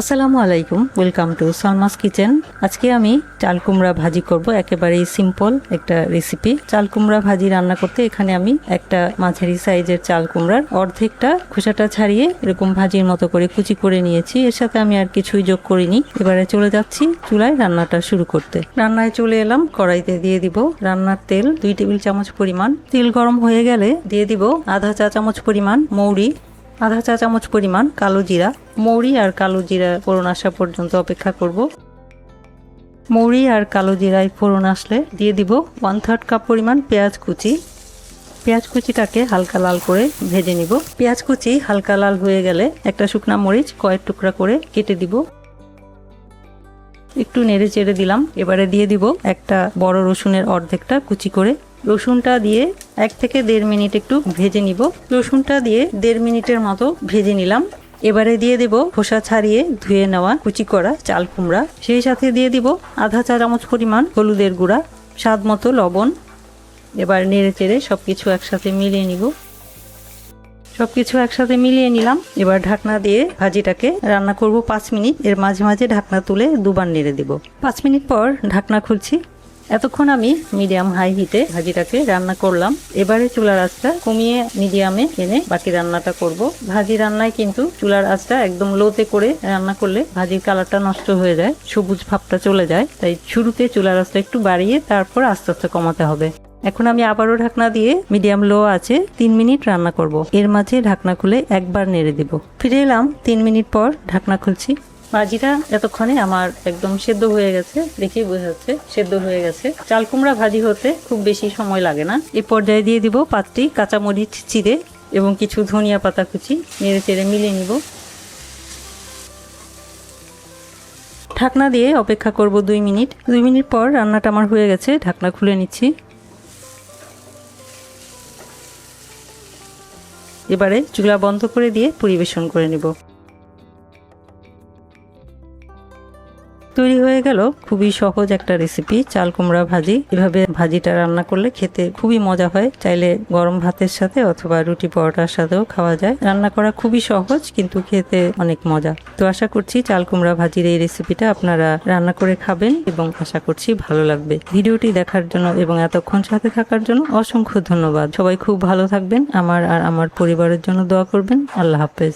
আসসালামু আলাইকুম welcome to Salma's kitchen আজকে আমি চাল কুমড়া ভাজি করব, একেবারেই সিম্পল একটা রেসিপি চাল কুমড়া ভাজি রান্না করতে এখানে আমি একটা মাঝারি সাইজের চাল কুমড়ার অর্ধেকটা খোসাটা ছাড়িয়ে এরকম ভাজির মতো করে কুচি করে নিয়েছি। এর সাথে আমি আর কিছুই যোগ করিনি। এবারে চলে যাচ্ছি চুলায় রান্নাটা শুরু করতে। রান্নায় চলে এলাম, কড়াইতে দিয়ে দিব রান্নার তেল, দুই টেবিল চামচ পরিমাণ। তেল গরম হয়ে গেলে দিয়ে দিব আধা চা চামচ পরিমাণ মৌরি। আধা চা চামচ পরিমাণ কালো জিরা, মৌরি আর কালো জিরা ফোড়ন আসা পর্যন্ত অপেক্ষা করব। মৌরি আর কালো জিরায় ফোড়ন আসলে দিয়ে দিব ওয়ান থার্ড কাপ পরিমাণ পেঁয়াজ কুচি। পেঁয়াজ কুচিটাকে হালকা লাল করে ভেজে নিব। পেঁয়াজ কুচি হালকা লাল হয়ে গেলে একটা শুকনা মরিচ কয়েক টুকরা করে কেটে দিব। একটু নেড়ে চেড়ে দিলাম। এবারে দিয়ে দিব একটা বড় রসুনের অর্ধেকটা কুচি করে। রসুনটা দিয়ে এক থেকে দেড় মিনিট একটু ভেজে নিব। রসুনটা দিয়ে দেড় মিনিটের মতো ভেজে নিলাম। এবারে দিয়ে দেব খোসা ছাড়িয়ে ধুয়ে নেওয়া কুচি করা চাল কুমড়া। সেই সাথে দিয়ে দিব আধা চা চামচ পরিমাণ হলুদের গুঁড়া, স্বাদ মতো লবণ। এবার নেড়ে চেড়ে সব কিছু একসাথে মিলিয়ে নিব। সব কিছু একসাথে মিলিয়ে নিলাম। এবার ঢাকনা দিয়ে ভাজিটাকে রান্না করব পাঁচ মিনিট। এর মাঝে মাঝে ঢাকনা তুলে দুবার নেড়ে দিব। পাঁচ মিনিট পর ঢাকনা খুলছি। এতক্ষণ আমি মিডিয়াম হাই হিটে ভাজিটাকে রান্না করলাম। এবারে চুলার আঁচটা কমিয়ে মিডিয়ামে এনে বাকি রান্নাটা করব। ভাজি রান্নায় কিন্তু চুলার আঁচটা একদম লোতে করে রান্না করলে ভাজির কালারটা নষ্ট হয়ে যায়, সবুজ ভাবটা চলে যায়। তাই শুরুতে চুলার আঁচটা একটু বাড়িয়ে তারপর আস্তে আস্তে কমাতে হবে। এখন আমি আবারও ঢাকনা দিয়ে মিডিয়াম লো আছে তিন মিনিট রান্না করব। এর মাঝে ঢাকনা খুলে একবার নেড়ে দিব। ফিরে এলাম তিন মিনিট পর ঢাকনা খুলছি। ভাজিটা এতক্ষণে আমার একদম সেদ্ধ হয়ে গেছে, দেখেই বোঝা যাচ্ছে সেদ্ধ হয়ে গেছে। চাল কুমড়া ভাজি হতে খুব বেশি সময় লাগে না। এই পর্যায়ে দিয়ে দিব পাঁচটি কাঁচামরিচ চিড়ে এবং কিছু ধনিয়া পাতা কুচি, নেড়ে চেড়ে মিলিয়ে নিব। ঢাকনা দিয়ে অপেক্ষা করব দুই মিনিট। দুই মিনিট পর রান্নাটা আমার হয়ে গেছে, ঢাকনা খুলে নিচ্ছি। এবারে চুলা বন্ধ করে দিয়ে পরিবেশন করে নেব। তৈরি হয়ে গেল খুবই সহজ একটা রেসিপি চাল কুমড়া ভাজি। এভাবে ভাজিটা রান্না করলে খেতে খুবই মজা হয়। চাইলে গরম ভাতের সাথে অথবা রুটি পরোটার সাথেও খাওয়া যায়। রান্না করা খুবই সহজ, কিন্তু খেতে অনেক মজা। তো আশা করছি চাল কুমড়া ভাজির এই রেসিপিটা আপনারা রান্না করে খাবেন এবং আশা করছি ভালো লাগবে। ভিডিওটি দেখার জন্য এবং এতক্ষণ সাথে থাকার জন্য অসংখ্য ধন্যবাদ। সবাই খুব ভালো থাকবেন। আমার আর আমার পরিবারের জন্য দোয়া করবেন। আল্লাহ হাফেজ।